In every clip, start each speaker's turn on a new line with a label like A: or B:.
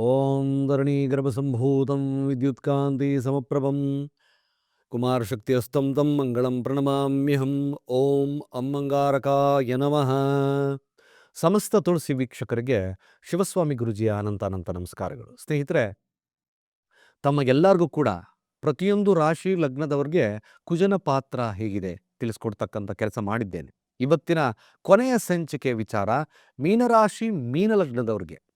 A: ಓಂ ಧರಣೀಗರ್ಭಸಂಭೂತಂ ವಿದ್ಯುತ್ಕಾಂತಿ ಸಮಪ್ರಭಂ ಶಕ್ತಿ ತಂ ಮಂಗಳಂ ಪ್ರಣಮಾಮ್ಯಹಂ ಓಂ ಅಮ್ಮಂಗಾರಕಾಯ ನಮಃ ಸಮಸ್ತ ತುಳಸಿ ವೀಕ್ಷಕರಿಗೆ ಶಿವಸ್ವಾಮಿ ಗುರುಜಿಯ ಅನಂತ ಅನಂತ ನಮಸ್ಕಾರಗಳು. ಸ್ನೇಹಿತರೆ ತಮಗೆಲ್ಲರಿಗೂ ಕೂಡ ಪ್ರತಿಯೊಂದು ರಾಶಿ ಲಗ್ನದವರಿಗೆ ಕುಜನ ಪಾತ್ರ ಹೇಗಿದೆ ತಿಳಿಸ್ಕೊಡ್ತಕ್ಕಂಥ ಕೆಲಸ ಮಾಡಿದ್ದೇನೆ. ಇವತ್ತಿನ ಕೊನೆಯ ಸಂಚಿಕೆ ವಿಚಾರ ಮೀನರಾಶಿ ಮೀನಲಗ್ನದವ್ರಿಗೆ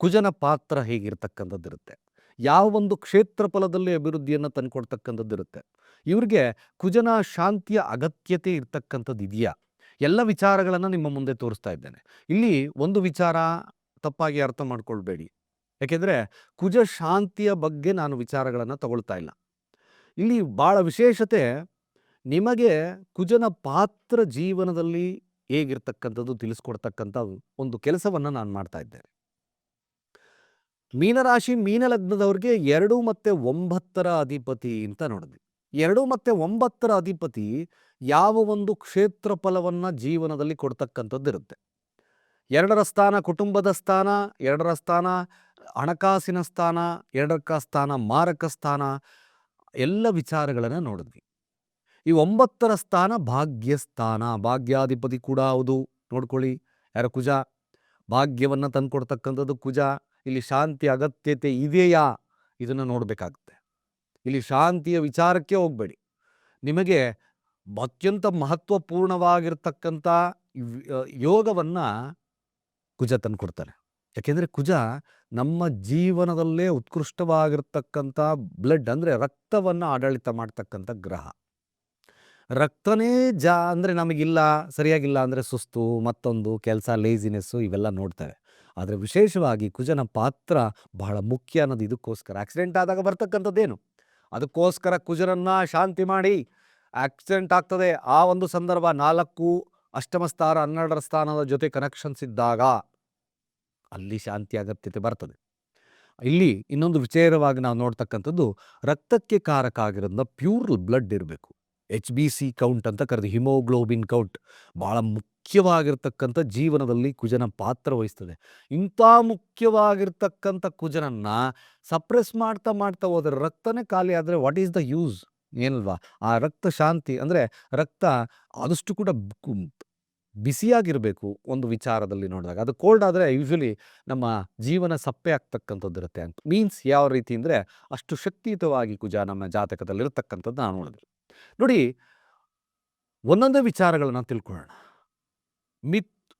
A: ಕುಜನ ಪಾತ್ರ ಹೇಗಿರ್ತಕ್ಕಂಥದ್ದಿರುತ್ತೆ? ಯಾವ ಒಂದು ಕ್ಷೇತ್ರ ಫಲದಲ್ಲಿ ಅಭಿವೃದ್ಧಿಯನ್ನು ತಂದುಕೊಡ್ತಕ್ಕಂಥದ್ದಿರುತ್ತೆ? ಇವರಿಗೆ ಕುಜನ ಶಾಂತಿಯ ಅಗತ್ಯತೆ ಇರ್ತಕ್ಕಂಥದ್ದು ಇದೆಯಾ ಎಲ್ಲ ವಿಚಾರಗಳನ್ನು ನಿಮ್ಮ ಮುಂದೆ ತೋರಿಸ್ತಾ ಇದ್ದೇನೆ. ಇಲ್ಲಿ ಒಂದು ವಿಚಾರ ತಪ್ಪಾಗಿ ಅರ್ಥ ಮಾಡ್ಕೊಳ್ಬೇಡಿ. ಯಾಕೆಂದರೆ ಕುಜ ಶಾಂತಿಯ ಬಗ್ಗೆ ನಾನು ವಿಚಾರಗಳನ್ನು ತಗೊಳ್ತಾ ಇಲ್ಲ. ಇಲ್ಲಿ ಭಾಳ ವಿಶೇಷತೆ ನಿಮಗೆ ಕುಜನ ಪಾತ್ರ ಜೀವನದಲ್ಲಿ ಹೇಗಿರ್ತಕ್ಕಂಥದ್ದು ತಿಳಿಸ್ಕೊಡ್ತಕ್ಕಂಥ ಒಂದು ಕೆಲಸವನ್ನು ನಾನು ಮಾಡ್ತಾ ಇದ್ದೇನೆ. ಮೀನರಾಶಿ ಮೀನಲಗ್ನದವ್ರಿಗೆ ಎರಡು ಮತ್ತೆ ಒಂಬತ್ತರ ಅಧಿಪತಿ ಅಂತ ನೋಡಿದ್ವಿ. ಎರಡು ಮತ್ತೆ ಒಂಬತ್ತರ ಅಧಿಪತಿ ಯಾವ ಒಂದು ಕ್ಷೇತ್ರ ಫಲವನ್ನು ಜೀವನದಲ್ಲಿ ಕೊಡ್ತಕ್ಕಂಥದ್ದಿರುತ್ತೆ ಎರಡರ ಸ್ಥಾನ ಕುಟುಂಬದ ಸ್ಥಾನ, ಎರಡರ ಸ್ಥಾನ ಹಣಕಾಸಿನ ಸ್ಥಾನ, ಎರಡಕ್ಕ ಸ್ಥಾನ ಮಾರಕ ಸ್ಥಾನ, ಎಲ್ಲ ವಿಚಾರಗಳನ್ನು ನೋಡಿದ್ವಿ. ಈ ಒಂಬತ್ತರ ಸ್ಥಾನ ಭಾಗ್ಯಸ್ಥಾನ, ಭಾಗ್ಯಾಧಿಪತಿ ಕೂಡ ಹೌದು. ನೋಡ್ಕೊಳ್ಳಿ, ಯಾರ ಕುಜ? ಭಾಗ್ಯವನ್ನು ತಂದುಕೊಡ್ತಕ್ಕಂಥದ್ದು ಕುಜ. ಇಲ್ಲಿ ಶಾಂತಿ ಅಗತ್ಯತೆ ಇದೆಯಾ? ಇದನ್ನು ನೋಡಬೇಕಾಗುತ್ತೆ. ಇಲ್ಲಿ ಶಾಂತಿಯ ವಿಚಾರಕ್ಕೆ ಹೋಗಬೇಡಿ. ನಿಮಗೆ ಅತ್ಯಂತ ಮಹತ್ವಪೂರ್ಣವಾಗಿರ್ತಕ್ಕಂಥ ಯೋಗವನ್ನು ಕುಜ ತಂದು ಕೊಡ್ತಾರೆ. ಯಾಕೆಂದರೆ ಕುಜ ನಮ್ಮ ಜೀವನದಲ್ಲೇ ಉತ್ಕೃಷ್ಟವಾಗಿರ್ತಕ್ಕಂಥ ಬ್ಲಡ್ ಅಂದರೆ ರಕ್ತವನ್ನು ಆಡಳಿತ ಮಾಡ್ತಕ್ಕಂಥ ಗ್ರಹ. ರಕ್ತನೇ ಜಾ ಅಂದರೆ ನಮಗಿಲ್ಲ, ಸರಿಯಾಗಿಲ್ಲ ಅಂದರೆ ಸುಸ್ತು, ಮತ್ತೊಂದು, ಕೆಲಸ ಲೇಸಿನೆಸ್ಸು ಇವೆಲ್ಲ ನೋಡ್ತೇವೆ. ಆದರೆ ವಿಶೇಷವಾಗಿ ಕುಜನ ಪಾತ್ರ ಬಹಳ ಮುಖ್ಯ ಅನ್ನೋದು ಇದಕ್ಕೋಸ್ಕರ. ಆಕ್ಸಿಡೆಂಟ್ ಆದಾಗ ಬರ್ತಕ್ಕಂಥದ್ದೇನು? ಅದಕ್ಕೋಸ್ಕರ ಕುಜನನ್ನು ಶಾಂತಿ ಮಾಡಿ ಆಕ್ಸಿಡೆಂಟ್ ಆಗ್ತದೆ. ಆ ಒಂದು ಸಂದರ್ಭ ನಾಲ್ಕು ಅಷ್ಟಮ ಸ್ಥಾನ, ಹನ್ನೆರಡರ ಸ್ಥಾನದ ಜೊತೆ ಕನೆಕ್ಷನ್ಸ್ ಇದ್ದಾಗ ಅಲ್ಲಿ ಶಾಂತಿ ಅಗತ್ಯತೆ ಬರ್ತದೆ. ಇಲ್ಲಿ ಇನ್ನೊಂದು ವಿಚಾರವಾಗಿ ನಾವು ನೋಡ್ತಕ್ಕಂಥದ್ದು ರಕ್ತಕ್ಕೆ ಕಾರಕ ಆಗಿರೋದ್ರಿಂದ ಪ್ಯೂರ್ ಬ್ಲಡ್ ಇರಬೇಕು. ಎಚ್ ಬಿ ಸಿ ಕೌಂಟ್ ಅಂತ ಕರೆದು ಹಿಮೋಗ್ಲೋಬಿನ್ ಕೌಂಟ್ ಭಾಳ ಮುಖ್ಯವಾಗಿರ್ತಕ್ಕಂಥ ಜೀವನದಲ್ಲಿ ಕುಜನ ಪಾತ್ರ ವಹಿಸ್ತದೆ. ಇಂಥ ಮುಖ್ಯವಾಗಿರ್ತಕ್ಕಂಥ ಕುಜನನ್ನು ಸಪ್ರೆಸ್ ಮಾಡ್ತಾ ಮಾಡ್ತಾ ಹೋದರೆ ರಕ್ತನೇ ಖಾಲಿ ಆದರೆ ವಾಟ್ ಈಸ್ ದ ಯೂಸ್ ಏನಲ್ವಾ? ಆ ರಕ್ತ ಶಾಂತಿ ಅಂದರೆ ರಕ್ತ ಆದಷ್ಟು ಕೂಡ ಬಿಸಿಯಾಗಿರಬೇಕು ಒಂದು ವಿಚಾರದಲ್ಲಿ ನೋಡಿದಾಗ. ಅದು ಕೋಲ್ಡ್ ಆದರೆ ಯೂಶ್ವಲಿ ನಮ್ಮ ಜೀವನ ಸಪ್ಪೆ ಆಗ್ತಕ್ಕಂಥದ್ದು ಇರುತ್ತೆ ಅಂತ. ಮೀನ್ಸ್ ಯಾವ ರೀತಿ ಅಂದರೆ ಅಷ್ಟು ಶಕ್ತಿಯುತವಾಗಿ ಕುಜ ನಮ್ಮ ಜಾತಕದಲ್ಲಿರತಕ್ಕಂಥದ್ದು ನಾವು ನೋಡಿದ್ವಿ. ನೋಡಿ, ಒಂದೊಂದೇ ವಿಚಾರಗಳನ್ನು ತಿಳ್ಕೊಳ್ಳೋಣ. ಮಿತ್,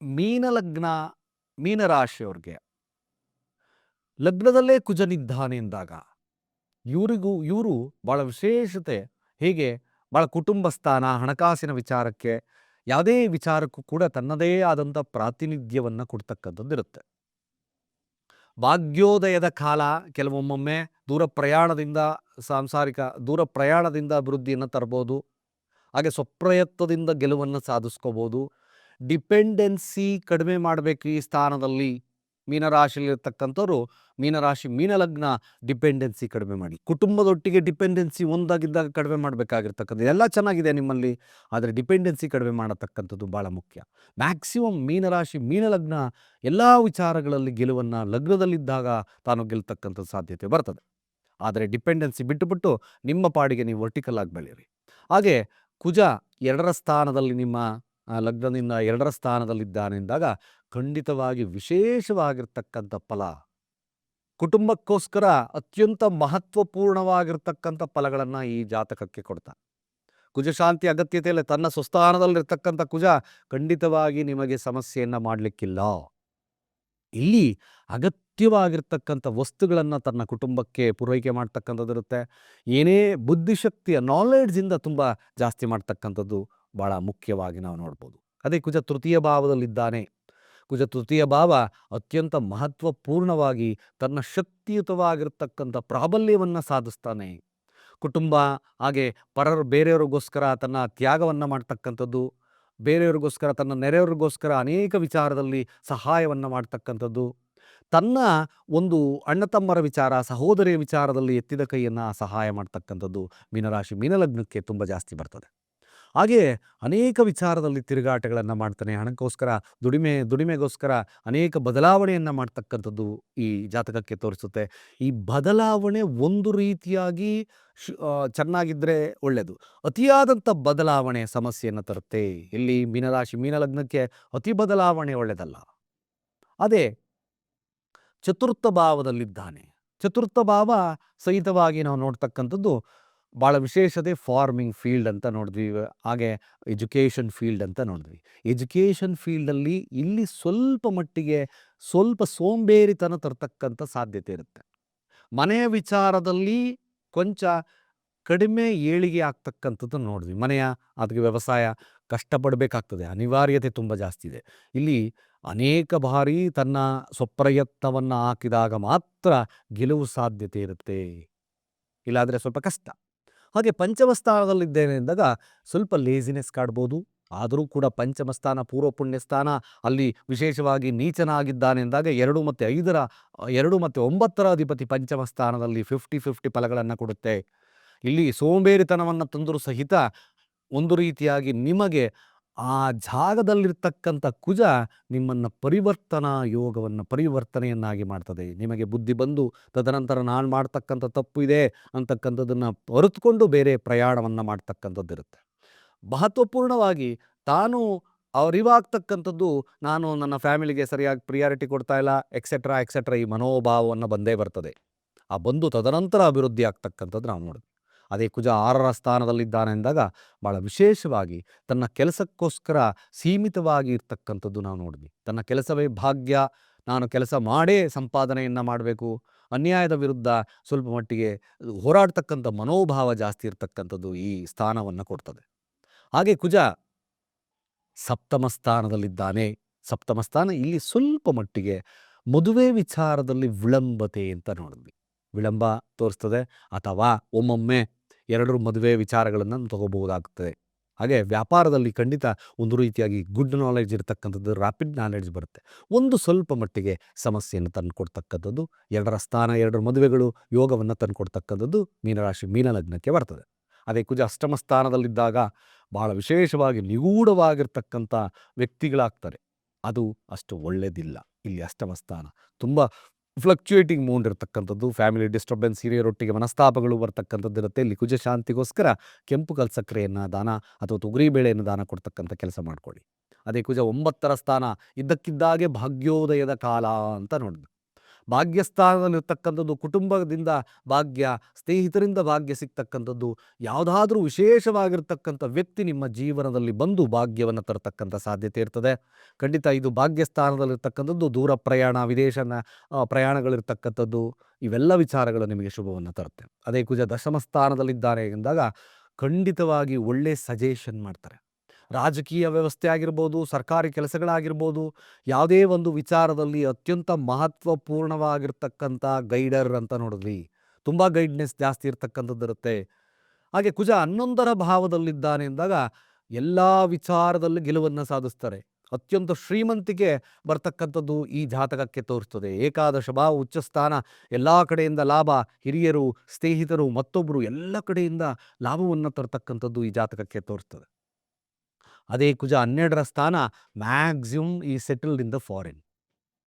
A: ಮೀನಲಗ್ನ ಮೀನರಾಶಿಯವ್ರಿಗೆ ಲಗ್ನದಲ್ಲೇ ಕುಜನಿದ್ದಾನೆ ಎಂದಾಗ ಇವರಿಗೂ, ಇವರು ಭಾಳ ವಿಶೇಷತೆ. ಹೀಗೆ ಭಾಳ ಕುಟುಂಬ ಸ್ಥಾನ ಹಣಕಾಸಿನ ವಿಚಾರಕ್ಕೆ ಯಾವುದೇ ವಿಚಾರಕ್ಕೂ ಕೂಡ ತನ್ನದೇ ಆದಂಥ ಪ್ರಾತಿನಿಧ್ಯವನ್ನು ಕೊಡ್ತಕ್ಕಂಥದ್ದಿರುತ್ತೆ ಭಾಗ್ಯೋದಯದ ಕಾಲ, ಕೆಲವೊಮ್ಮೊಮ್ಮೆ ದೂರ ಪ್ರಯಾಣದಿಂದ, ಸಾಂಸಾರಿಕ ದೂರ ಪ್ರಯಾಣದಿಂದ ಅಭಿವೃದ್ಧಿಯನ್ನು ತರ್ಬೋದು. ಹಾಗೆ ಸ್ವಪ್ರಯತ್ನದಿಂದ ಗೆಲುವನ್ನು ಸಾಧಿಸ್ಕೋಬೋದು. ಡಿಪೆಂಡೆನ್ಸಿ ಕಡಿಮೆ ಮಾಡಬೇಕು ಈ ಸ್ಥಾನದಲ್ಲಿ ಮೀನರಾಶಿಯಲ್ಲಿರ್ತಕ್ಕಂಥವ್ರು, ಮೀನರಾಶಿ ಮೀನಲಗ್ನ ಡಿಪೆಂಡೆನ್ಸಿ ಕಡಿಮೆ ಮಾಡಿ. ಕುಟುಂಬದೊಟ್ಟಿಗೆ ಡಿಪೆಂಡೆನ್ಸಿ ಒಂದಾಗಿದ್ದಾಗ ಕಡಿಮೆ ಮಾಡಬೇಕಾಗಿರ್ತಕ್ಕಂಥದ್ದು ಎಲ್ಲ ಚೆನ್ನಾಗಿದೆ ನಿಮ್ಮಲ್ಲಿ, ಆದರೆ ಡಿಪೆಂಡೆನ್ಸಿ ಕಡಿಮೆ ಮಾಡತಕ್ಕಂಥದ್ದು ಭಾಳ ಮುಖ್ಯ. ಮ್ಯಾಕ್ಸಿಮಮ್ ಮೀನರಾಶಿ ಮೀನಲಗ್ನ ಎಲ್ಲ ವಿಚಾರಗಳಲ್ಲಿ ಗೆಲುವನ್ನು ಲಗ್ನದಲ್ಲಿದ್ದಾಗ ತಾನು ಗೆಲ್ತಕ್ಕಂಥ ಸಾಧ್ಯತೆ ಬರ್ತದೆ. ಆದರೆ ಡಿಪೆಂಡೆನ್ಸಿ ಬಿಟ್ಟುಬಿಟ್ಟು ನಿಮ್ಮ ಪಾಡಿಗೆ ನೀವು ವರ್ಟಿಕಲ್ ಆಗಿ ಹಾಗೆ ಕುಜ ಎರಡರ ಸ್ಥಾನದಲ್ಲಿ ನಿಮ್ಮ ಲಗ್ನದಿಂದ ಎರಡರ ಸ್ಥಾನದಲ್ಲಿದ್ದಾನೆ ಎಂದಾಗ ಖಂಡಿತವಾಗಿ ವಿಶೇಷವಾಗಿರ್ತಕ್ಕಂಥ ಫಲ. ಕುಟುಂಬಕ್ಕೋಸ್ಕರ ಅತ್ಯಂತ ಮಹತ್ವಪೂರ್ಣವಾಗಿರ್ತಕ್ಕಂಥ ಫಲಗಳನ್ನು ಈ ಜಾತಕಕ್ಕೆ ಕೊಡ್ತಾನೆ. ಕುಜಶಾಂತಿ ಅಗತ್ಯತೆಯಲ್ಲಿ ತನ್ನ ಸ್ವಸ್ಥಾನದಲ್ಲಿರ್ತಕ್ಕಂಥ ಕುಜ ಖಂಡಿತವಾಗಿ ನಿಮಗೆ ಸಮಸ್ಯೆಯನ್ನು ಮಾಡಲಿಕ್ಕಿಲ್ಲ. ಇಲ್ಲಿ ಅಗತ್ಯವಾಗಿರ್ತಕ್ಕಂಥ ವಸ್ತುಗಳನ್ನು ತನ್ನ ಕುಟುಂಬಕ್ಕೆ ಪೂರೈಕೆ ಮಾಡ್ತಕ್ಕಂಥದ್ದಿರುತ್ತೆ. ಏನೇ ಬುದ್ಧಿಶಕ್ತಿಯ ನಾಲೆಡ್ಜಿಂದ ತುಂಬ ಜಾಸ್ತಿ ಮಾಡ್ತಕ್ಕಂಥದ್ದು ಭಾಳ ಮುಖ್ಯವಾಗಿ ನಾವು ನೋಡ್ಬೋದು. ಅದೇ ಕುಜ ತೃತೀಯ ಭಾವದಲ್ಲಿದ್ದಾನೆ. ಕುಜ ತೃತೀಯ ಭಾವ ಅತ್ಯಂತ ಮಹತ್ವಪೂರ್ಣವಾಗಿ ತನ್ನ ಶಕ್ತಿಯುತವಾಗಿರ್ತಕ್ಕಂಥ ಪ್ರಾಬಲ್ಯವನ್ನು ಸಾಧಿಸ್ತಾನೆ. ಕುಟುಂಬ, ಹಾಗೆ ಪರರು ಬೇರೆಯವ್ರಿಗೋಸ್ಕರ ತನ್ನ ತ್ಯಾಗವನ್ನು ಮಾಡ್ತಕ್ಕಂಥದ್ದು, ಬೇರೆಯವ್ರಿಗೋಸ್ಕರ ತನ್ನ ನೆರೆಯವ್ರಿಗೋಸ್ಕರ ಅನೇಕ ವಿಚಾರದಲ್ಲಿ ಸಹಾಯವನ್ನು ಮಾಡ್ತಕ್ಕಂಥದ್ದು. ತನ್ನ ಒಂದು ಅಣ್ಣ ತಮ್ಮರ ವಿಚಾರ, ಸಹೋದರಿಯ ವಿಚಾರದಲ್ಲಿ ಎತ್ತಿದ ಕೈಯನ್ನು ಸಹಾಯ ಮಾಡ್ತಕ್ಕಂಥದ್ದು ಮೀನರಾಶಿ ಮೀನಲಗ್ನಕ್ಕೆ ತುಂಬ ಜಾಸ್ತಿ ಬರ್ತದೆ. ಹಾಗೆ ಅನೇಕ ವಿಚಾರದಲ್ಲಿ ತಿರುಗಾಟಗಳನ್ನು ಮಾಡ್ತಾನೆ. ಹಣಕ್ಕೋಸ್ಕರ, ದುಡಿಮೆ, ದುಡಿಮೆಗೋಸ್ಕರ ಅನೇಕ ಬದಲಾವಣೆಯನ್ನು ಮಾಡ್ತಕ್ಕಂಥದ್ದು ಈ ಜಾತಕಕ್ಕೆ ತೋರಿಸುತ್ತೆ. ಈ ಬದಲಾವಣೆ ಒಂದು ರೀತಿಯಾಗಿ ಚೆನ್ನಾಗಿದ್ದರೆ ಒಳ್ಳೆಯದು ಅತಿಯಾದಂಥ ಬದಲಾವಣೆ ಸಮಸ್ಯೆಯನ್ನು ತರುತ್ತೆ. ಇಲ್ಲಿ ಮೀನರಾಶಿ, ಮೀನಲಗ್ನಕ್ಕೆ ಅತಿ ಬದಲಾವಣೆ ಒಳ್ಳೆಯದಲ್ಲ ಅದೇ ಚತುರ್ಥ ಭಾವದಲ್ಲಿದ್ದಾನೆ ಚತುರ್ಥ ಭಾವ ಸಹಿತವಾಗಿ ನಾವು ನೋಡ್ತಕ್ಕಂಥದ್ದು ಭಾಳ ವಿಶೇಷತೆ ಫಾರ್ಮಿಂಗ್ ಫೀಲ್ಡ್ ಅಂತ ನೋಡಿದ್ವಿ. ಹಾಗೆ ಎಜುಕೇಷನ್ ಫೀಲ್ಡ್ ಅಂತ ನೋಡಿದ್ವಿ. ಎಜುಕೇಷನ್ ಫೀಲ್ಡಲ್ಲಿ ಇಲ್ಲಿ ಸ್ವಲ್ಪ ಮಟ್ಟಿಗೆ ಸ್ವಲ್ಪ ಸೋಂಬೇರಿತನ ತರ್ತಕ್ಕಂಥ ಸಾಧ್ಯತೆ ಇರುತ್ತೆ. ಮನೆಯ ವಿಚಾರದಲ್ಲಿ ಕೊಂಚ ಕಡಿಮೆ ಏಳಿಗೆ ಆಗ್ತಕ್ಕಂಥದ್ದು ನೋಡಿದ್ವಿ. ಮನೆಯ ಅದಕ್ಕೆ ವ್ಯವಸಾಯ ಕಷ್ಟಪಡಬೇಕಾಗ್ತದೆ. ಅನಿವಾರ್ಯತೆ ತುಂಬ ಜಾಸ್ತಿ ಇದೆ. ಇಲ್ಲಿ ಅನೇಕ ಬಾರಿ ತನ್ನ ಸ್ವಪ್ರಯತ್ನವನ್ನು ಹಾಕಿದಾಗ ಮಾತ್ರ ಗೆಲುವು ಸಾಧ್ಯತೆ ಇರುತ್ತೆ. ಇಲ್ಲಾದರೆ ಸ್ವಲ್ಪ ಕಷ್ಟ. ಹಾಗೆ ಪಂಚಮ ಸ್ಥಾನದಲ್ಲಿದ್ದೇನೆ ಎಂದಾಗ ಸ್ವಲ್ಪ ಲೇಸಿನೆಸ್ ಕಾಡ್ಬೋದು. ಆದರೂ ಕೂಡ ಪಂಚಮ ಸ್ಥಾನ ಪೂರ್ವ ಪುಣ್ಯ ಸ್ಥಾನ ಅಲ್ಲಿ ವಿಶೇಷವಾಗಿ ನೀಚನಾಗಿದ್ದಾನೆ ಎಂದಾಗ ಎರಡು ಮತ್ತು ಐದರ, ಎರಡು ಮತ್ತು ಒಂಬತ್ತರ ಅಧಿಪತಿ ಪಂಚಮ ಸ್ಥಾನದಲ್ಲಿ ಫಿಫ್ಟಿ ಫಿಫ್ಟಿ ಫಲಗಳನ್ನು ಕೊಡುತ್ತೆ. ಇಲ್ಲಿ ಸೋಂಬೇರಿತನವನ್ನು ತಂದರೂ ಸಹಿತ ಒಂದು ರೀತಿಯಾಗಿ ನಿಮಗೆ ಆ ಜಾಗದಲ್ಲಿರ್ತಕ್ಕಂಥ ಕುಜ ನಿಮ್ಮನ್ನು ಪರಿವರ್ತನಾ ಯೋಗವನ್ನು, ಪರಿವರ್ತನೆಯನ್ನಾಗಿ ಮಾಡ್ತದೆ. ನಿಮಗೆ ಬುದ್ಧಿ ಬಂದು ತದನಂತರ ನಾನು ಮಾಡ್ತಕ್ಕಂಥ ತಪ್ಪು ಇದೆ ಅಂತಕ್ಕಂಥದ್ದನ್ನು ಹೊರತುಕೊಂಡು ಬೇರೆ ಪ್ರಯಾಣವನ್ನು ಮಾಡ್ತಕ್ಕಂಥದ್ದಿರುತ್ತೆ. ಮಹತ್ವಪೂರ್ಣವಾಗಿ ತಾನು ಅರಿವಾಗ್ತಕ್ಕಂಥದ್ದು ನಾನು ನನ್ನ ಫ್ಯಾಮಿಲಿಗೆ ಸರಿಯಾಗಿ ಪ್ರಿಯಾರಿಟಿ ಕೊಡ್ತಾ ಇಲ್ಲ ಎಕ್ಸೆಟ್ರಾ ಎಕ್ಸೆಟ್ರಾ ಈ ಮನೋಭಾವವನ್ನು ಬಂದೇ ಬರ್ತದೆ. ಆ ಬಂದು ತದನಂತರ ಅಭಿವೃದ್ಧಿ ಆಗ್ತಕ್ಕಂಥದ್ದು ನಾವು ನೋಡಿದ್ವಿ ಅದೇ ಕುಜ ಆರರ ಸ್ಥಾನದಲ್ಲಿದ್ದಾನೆ ಎಂದಾಗ ಭಾಳ ವಿಶೇಷವಾಗಿ ತನ್ನ ಕೆಲಸಕ್ಕೋಸ್ಕರ ಸೀಮಿತವಾಗಿ ಇರ್ತಕ್ಕಂಥದ್ದು ನಾವು ನೋಡಿದ್ವಿ. ತನ್ನ ಕೆಲಸವೇ ಭಾಗ್ಯ, ನಾನು ಕೆಲಸ ಮಾಡೇ ಸಂಪಾದನೆಯನ್ನು ಮಾಡಬೇಕು, ಅನ್ಯಾಯದ ವಿರುದ್ಧ ಸ್ವಲ್ಪ ಮಟ್ಟಿಗೆ ಹೋರಾಡ್ತಕ್ಕಂಥ ಮನೋಭಾವ ಜಾಸ್ತಿ ಇರ್ತಕ್ಕಂಥದ್ದು ಈ ಸ್ಥಾನವನ್ನು ಕೊಡ್ತದೆ. ಹಾಗೆ ಕುಜ ಸಪ್ತಮ ಸ್ಥಾನದಲ್ಲಿದ್ದಾನೆ. ಸಪ್ತಮ ಸ್ಥಾನ ಇಲ್ಲಿ ಸ್ವಲ್ಪ ಮಟ್ಟಿಗೆ ಮದುವೆ ವಿಚಾರದಲ್ಲಿ ವಿಳಂಬತೆ ಅಂತ ನೋಡಿದ್ವಿ. ವಿಳಂಬ ತೋರಿಸ್ತದೆ ಅಥವಾ ಒಮ್ಮೊಮ್ಮೆ ಎರಡರ ಮದುವೆ ವಿಚಾರಗಳನ್ನು ತಗೋಬಹುದಾಗ್ತದೆ. ಹಾಗೆ ವ್ಯಾಪಾರದಲ್ಲಿ ಖಂಡಿತ ಒಂದು ರೀತಿಯಾಗಿ ಗುಡ್ ನಾಲೆಡ್ಜ್ ಇರತಕ್ಕಂಥದ್ದು ರ್ಯಾಪಿಡ್ ನಾಲೆಡ್ಜ್ ಬರುತ್ತೆ. ಒಂದು ಸ್ವಲ್ಪ ಮಟ್ಟಿಗೆ ಸಮಸ್ಯೆಯನ್ನು ತಂದುಕೊಡ್ತಕ್ಕಂಥದ್ದು, ಎರಡರ ಸ್ಥಾನ, ಎರಡರ ಮದುವೆಗಳು, ಯೋಗವನ್ನು ತಂದುಕೊಡ್ತಕ್ಕಂಥದ್ದು ಮೀನರಾಶಿ, ಮೀನಲಗ್ನಕ್ಕೆ ಬರ್ತದೆ. ಅದೇ ಕುಜ ಅಷ್ಟಮ ಸ್ಥಾನದಲ್ಲಿದ್ದಾಗ ಭಾಳ ವಿಶೇಷವಾಗಿ ನಿಗೂಢವಾಗಿರ್ತಕ್ಕಂಥ ವ್ಯಕ್ತಿಗಳಾಗ್ತಾರೆ. ಅದು ಅಷ್ಟು ಒಳ್ಳೆಯದಿಲ್ಲ ಇಲ್ಲಿ ಅಷ್ಟಮ ಸ್ಥಾನ. ತುಂಬ ಫ್ಲಕ್ಚುಯೇಟಿಂಗ್ ಮೂಡ್ ಇರತಕ್ಕಂಥದ್ದು ಫ್ಯಾಮಿಲಿ ಡಿಸ್ಟರ್ಬೆನ್ಸ್ ಹಿರಿಯರೊಟ್ಟಿಗೆ ಮನಸ್ತಾಪಗಳು ಬರ್ತಕ್ಕಂಥದ್ದು ಇರುತ್ತೆ. ಇಲ್ಲಿ ಕುಜ ಶಾಂತಿಗೋಸ್ಕರ ಕೆಂಪು ಕಲ್ಸಕ್ರೆಯನ್ನು ದಾನ ಅಥವಾ ತೊಗರಿ ಬೇಳೆಯನ್ನು ದಾನ ಕೊಡ್ತಕ್ಕಂಥ ಕೆಲಸ ಮಾಡ್ಕೊಳ್ಳಿ. ಅದೇ ಕುಜ ಒಂಬತ್ತರ ಸ್ಥಾನ ಇದ್ದಕ್ಕಿದ್ದಾಗೆ ಭಾಗ್ಯೋದಯದ ಕಾಲ ಅಂತ ನೋಡಿದ್ವಿ. ಭಾಗ್ಯಸ್ಥಾನದಲ್ಲಿರ್ತಕ್ಕಂಥದ್ದು, ಕುಟುಂಬದಿಂದ ಭಾಗ್ಯ, ಸ್ನೇಹಿತರಿಂದ ಭಾಗ್ಯ ಸಿಗ್ತಕ್ಕಂಥದ್ದು, ಯಾವುದಾದ್ರೂ ವಿಶೇಷವಾಗಿರ್ತಕ್ಕಂಥ ವ್ಯಕ್ತಿ ನಿಮ್ಮ ಜೀವನದಲ್ಲಿ ಬಂದು ಭಾಗ್ಯವನ್ನು ತರತಕ್ಕಂಥ ಸಾಧ್ಯತೆ ಇರ್ತದೆ. ಖಂಡಿತ ಇದು ಭಾಗ್ಯಸ್ಥಾನದಲ್ಲಿರ್ತಕ್ಕಂಥದ್ದು, ದೂರ ಪ್ರಯಾಣ, ವಿದೇಶನ ಪ್ರಯಾಣಗಳಿರ್ತಕ್ಕಂಥದ್ದು, ಇವೆಲ್ಲ ವಿಚಾರಗಳು ನಿಮಗೆ ಶುಭವನ್ನು ತರುತ್ತೆ. ಅದೇ ಕುಜ ದಶಮ ಸ್ಥಾನದಲ್ಲಿದ್ದಾರೆ ಎಂದಾಗ ಖಂಡಿತವಾಗಿ ಒಳ್ಳೆ ಸಜೆಷನ್ ಮಾಡ್ತಾರೆ. ರಾಜಕೀಯ ವ್ಯವಸ್ಥೆ ಆಗಿರ್ಬೋದು, ಸರ್ಕಾರಿ ಕೆಲಸಗಳಾಗಿರ್ಬೋದು, ಯಾವುದೇ ಒಂದು ವಿಚಾರದಲ್ಲಿ ಅತ್ಯಂತ ಮಹತ್ವಪೂರ್ಣವಾಗಿರ್ತಕ್ಕಂಥ ಗೈಡರ್ ಅಂತ ನೋಡಿದ್ವಿ. ತುಂಬ ಗೈಡ್ನೆಸ್ ಜಾಸ್ತಿ ಇರ್ತಕ್ಕಂಥದ್ದು ಇರುತ್ತೆ. ಹಾಗೆ ಕುಜ ಹನ್ನೊಂದರ ಭಾವದಲ್ಲಿದ್ದಾನೆ ಅಂದಾಗ ಎಲ್ಲ ವಿಚಾರದಲ್ಲಿ ಗೆಲುವನ್ನು ಸಾಧಿಸ್ತಾರೆ. ಅತ್ಯಂತ ಶ್ರೀಮಂತಿಕೆ ಬರ್ತಕ್ಕಂಥದ್ದು ಈ ಜಾತಕಕ್ಕೆ ತೋರಿಸ್ತದೆ. ಏಕಾದಶ ಭಾವ ಉಚ್ಚ ಸ್ಥಾನ ಎಲ್ಲ ಕಡೆಯಿಂದ ಲಾಭ, ಹಿರಿಯರು, ಸ್ನೇಹಿತರು ಮತ್ತೊಬ್ಬರು ಎಲ್ಲ ಕಡೆಯಿಂದ ಲಾಭವನ್ನು ತರ್ತಕ್ಕಂಥದ್ದು ಈ ಜಾತಕಕ್ಕೆ ತೋರಿಸ್ತದೆ. ಅದೇ ಕುಜ ಹನ್ನೆರಡರ ಸ್ಥಾನ ಮ್ಯಾಕ್ಸಿಮಮ್ ಈ ಸೆಟಲ್ಡ್ ಇನ್ ದ ಫಾರಿನ್.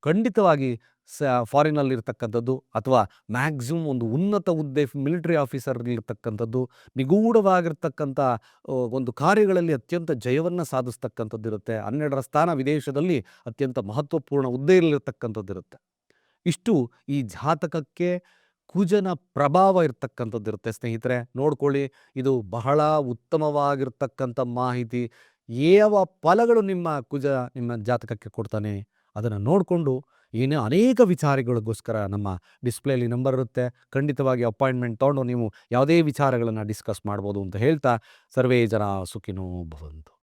A: ಖಂಡಿತವಾಗಿ ಸ ಫಾರಿನಲ್ಲಿರ್ತಕ್ಕಂಥದ್ದು ಅಥವಾ ಮ್ಯಾಕ್ಸಿಮಮ್ ಒಂದು ಉನ್ನತ ಹುದ್ದೆ ಮಿಲಿಟರಿ ಆಫೀಸರ್ಲಿರ್ತಕ್ಕಂಥದ್ದು ನಿಗೂಢವಾಗಿರ್ತಕ್ಕಂಥ ಒಂದು ಕಾರ್ಯಗಳಲ್ಲಿ ಅತ್ಯಂತ ಜಯವನ್ನು ಸಾಧಿಸ್ತಕ್ಕಂಥದ್ದು ಇರುತ್ತೆ ಹನ್ನೆರಡರ ಸ್ಥಾನ ವಿದೇಶದಲ್ಲಿ ಅತ್ಯಂತ ಮಹತ್ವಪೂರ್ಣ ಹುದ್ದೆಯಲ್ಲಿರ್ತಕ್ಕಂಥದ್ದು ಇರುತ್ತೆ ಇಷ್ಟು ಈ ಜಾತಕಕ್ಕೆ ಕುಜನ ಪ್ರಭಾವ ಇರ್ತಕ್ಕಂಥದ್ದು ಇರುತ್ತೆ ಸ್ನೇಹಿತರೆ. ನೋಡ್ಕೊಳ್ಳಿ, ಇದು ಬಹಳ ಉತ್ತಮವಾಗಿರ್ತಕ್ಕಂಥ ಮಾಹಿತಿ. ಯಾವ ಫಲಗಳು ನಿಮ್ಮ ಕುಜ ನಿಮ್ಮ ಜಾತಕಕ್ಕೆ ಕೊಡ್ತಾನೆ ಅದನ್ನು ನೋಡಿಕೊಂಡು ಏನೇ ಅನೇಕ ವಿಚಾರಗಳಿಗೋಸ್ಕರ ನಮ್ಮ ಡಿಸ್ಪ್ಲೇಲಿ ನಂಬರ್ ಇರುತ್ತೆ. ಖಂಡಿತವಾಗಿ ಅಪಾಯಿಂಟ್ಮೆಂಟ್ ತೊಗೊಂಡು ನೀವು ಯಾವುದೇ ವಿಚಾರಗಳನ್ನು ಡಿಸ್ಕಸ್ ಮಾಡ್ಬೋದು ಅಂತ ಹೇಳ್ತಾ ಸರ್ವೇ ಜನ ಸುಖಿನೋ ಭವಂತು.